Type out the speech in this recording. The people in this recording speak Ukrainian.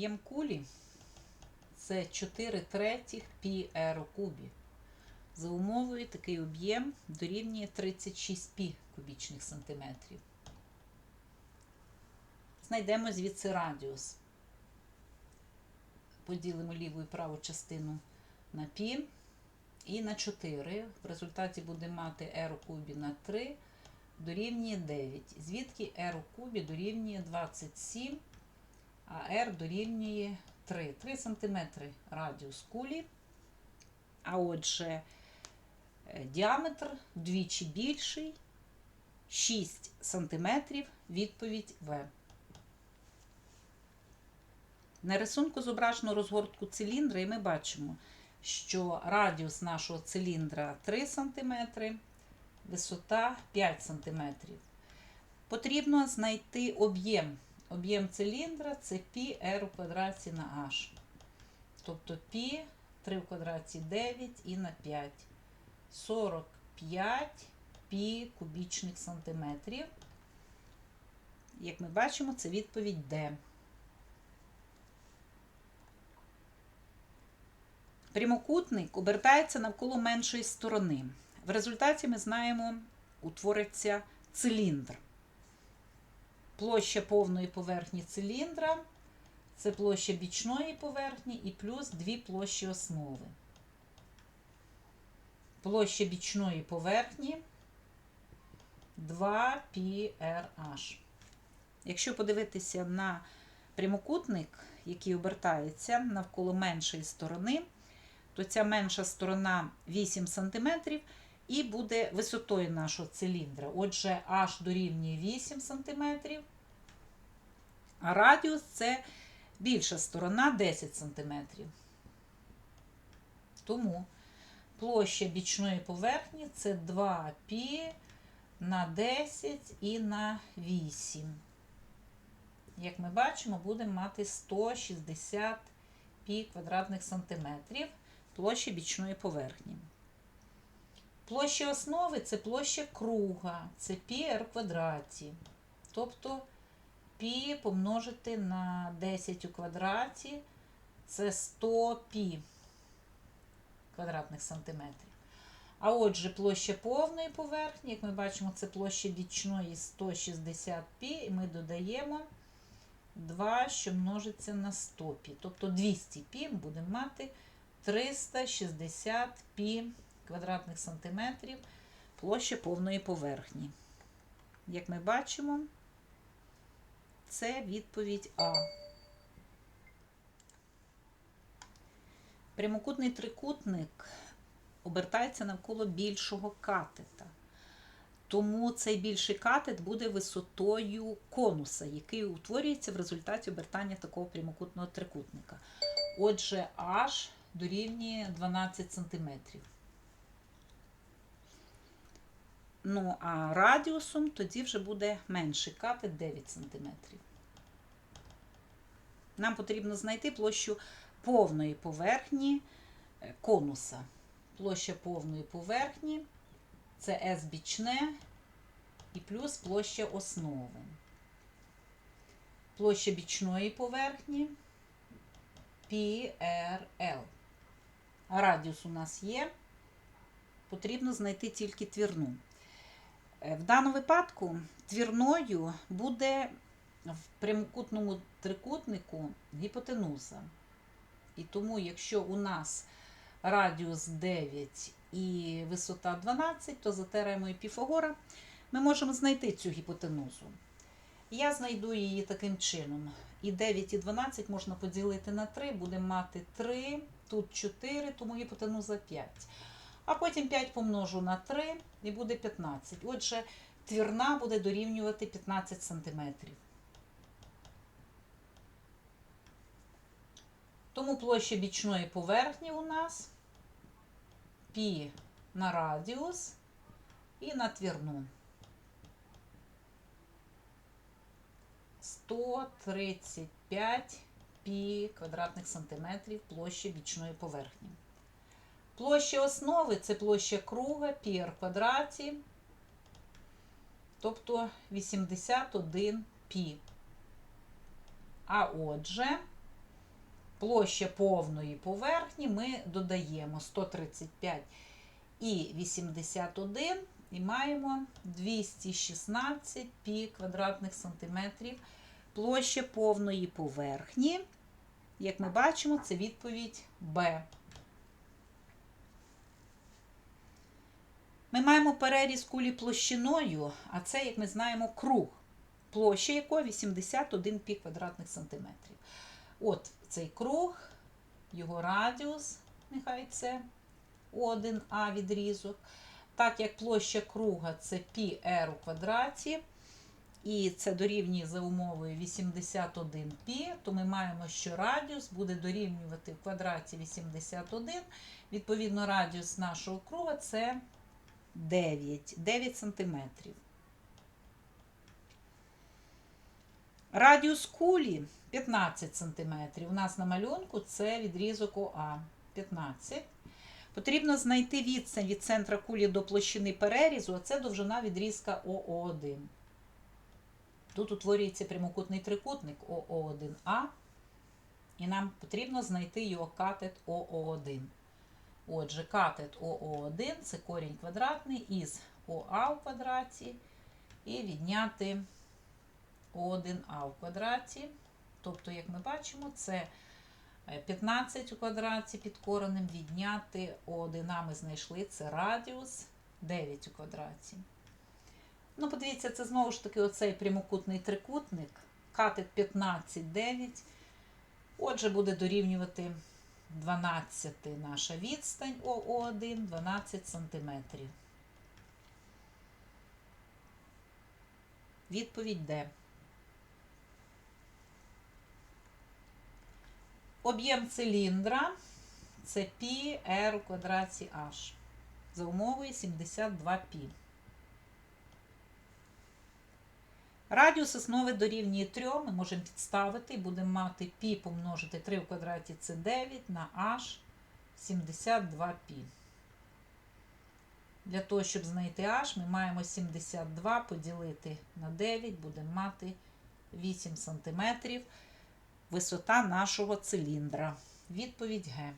об'єм кулі це 4 третіх пі r у кубі. За умовою такий об'єм дорівнює 36 пі кубічних сантиметрів. Знайдемо звідси радіус. Поділимо ліву і праву частину на пі і на 4. В результаті будемо мати r у кубі на 3 дорівнює 9. Звідки r у кубі дорівнює 27, а r дорівнює 3. 3 см радіус кулі. А отже, е, діаметр вдвічі більший, 6 см відповідь В. На рисунку зображено розгортку циліндра, і ми бачимо, що радіус нашого циліндра 3 см, висота 5 см. Потрібно знайти об'єм. Об'єм циліндра це π r у квадраті на h. Тобто π 3 в квадраті 9 і на 5. 45 π кубічних сантиметрів. Як ми бачимо, це відповідь D. Прямокутник обертається навколо меншої сторони. В результаті ми знаємо, утвориться циліндр. Площа повної поверхні циліндра це площа бічної поверхні і плюс дві площі основи. Площа бічної поверхні 2πrh. Якщо подивитися на прямокутник, який обертається навколо меншої сторони, то ця менша сторона 8 см і буде висотою нашого циліндра. Отже, h дорівнює 8 см, а радіус це більша сторона 10 см. Тому площа бічної поверхні це 2π на 10 і на 8. Як ми бачимо, будемо мати 160 пі квадратних сантиметрів площі бічної поверхні. Площа основи це площа круга, це πr квадраті. Тобто π помножити на 10 у квадраті це 100 π квадратних сантиметрів. А отже, площа повної поверхні, як ми бачимо, це площа бічної 160 π, і ми додаємо 2, що множиться на 100 π. Тобто 200 π будемо мати 360 пі квадратних сантиметрів площа повної поверхні. Як ми бачимо, це відповідь А. Прямокутний трикутник обертається навколо більшого катета. Тому цей більший катет буде висотою конуса, який утворюється в результаті обертання такого прямокутного трикутника. Отже, H дорівнює 12 см. Ну, а радіусом тоді вже буде менший катет 9 см. Нам потрібно знайти площу повної поверхні е, конуса. Площа повної поверхні це S бічне і плюс площа основи. Площа бічної поверхні PRL. Радіус у нас є. Потрібно знайти тільки твірну. Е, В даному випадку твірною буде в прямокутному трикутнику гіпотенуза. І тому, якщо у нас радіус 9 і висота 12, то за теоремою Піфагора ми можемо знайти цю гіпотенузу. Я знайду її таким чином. І 9 і 12 можна поділити на 3, будемо мати 3, тут 4, тому гіпотенуза 5. А потім 5 помножу на 3 і буде 15. Отже, твірна буде дорівнювати 15 см. Тому площа бічної поверхні у нас π на радіус і на твірну. 135 пі квадратних сантиметрів площі бічної поверхні. Площа основи це площа круга пі r квадраті, тобто 81 пі. А отже, площа повної поверхні ми додаємо 135 і 81 і маємо 216 пі квадратних сантиметрів площа повної поверхні. Як ми бачимо, це відповідь Б. маємо переріз кулі площиною, а це, як ми знаємо, круг, площа якого 81 пі квадратних сантиметрів. От цей круг, його радіус, нехай це О1А відрізок. Так як площа круга це пі r у квадраті, і це дорівнює за умовою 81 пі, то ми маємо, що радіус буде дорівнювати в квадраті 81. Відповідно, радіус нашого круга це 9, 9 сантиметрів. Радіус кулі 15 см. У нас на малюнку це відрізок ОА 15. Потрібно знайти відстань від центра кулі до площини перерізу, а це довжина відрізка ОО1. Тут утворюється прямокутний трикутник ОО1А, і нам потрібно знайти його катет ОО1. Отже, катет ОО1 це корінь квадратний із ОА в квадраті і відняти О1А в квадраті. Тобто, як ми бачимо, це 15 у квадраті під коренем відняти О1А ми знайшли, це радіус 9 у квадраті. Ну, подивіться, це знову ж таки оцей прямокутний трикутник, катет 15, 9. Отже, буде дорівнювати 12 наша відстань ОО1, 12 см. Відповідь Д. Об'єм циліндра це π r у квадраті h. За умовою 72 π. Радіус основи дорівнює 3, ми можемо підставити будемо мати π помножити 3 в квадраті це 9 на h 72 π. Для того, щоб знайти h, ми маємо 72 поділити на 9, будемо мати 8 см висота нашого циліндра. Відповідь Г.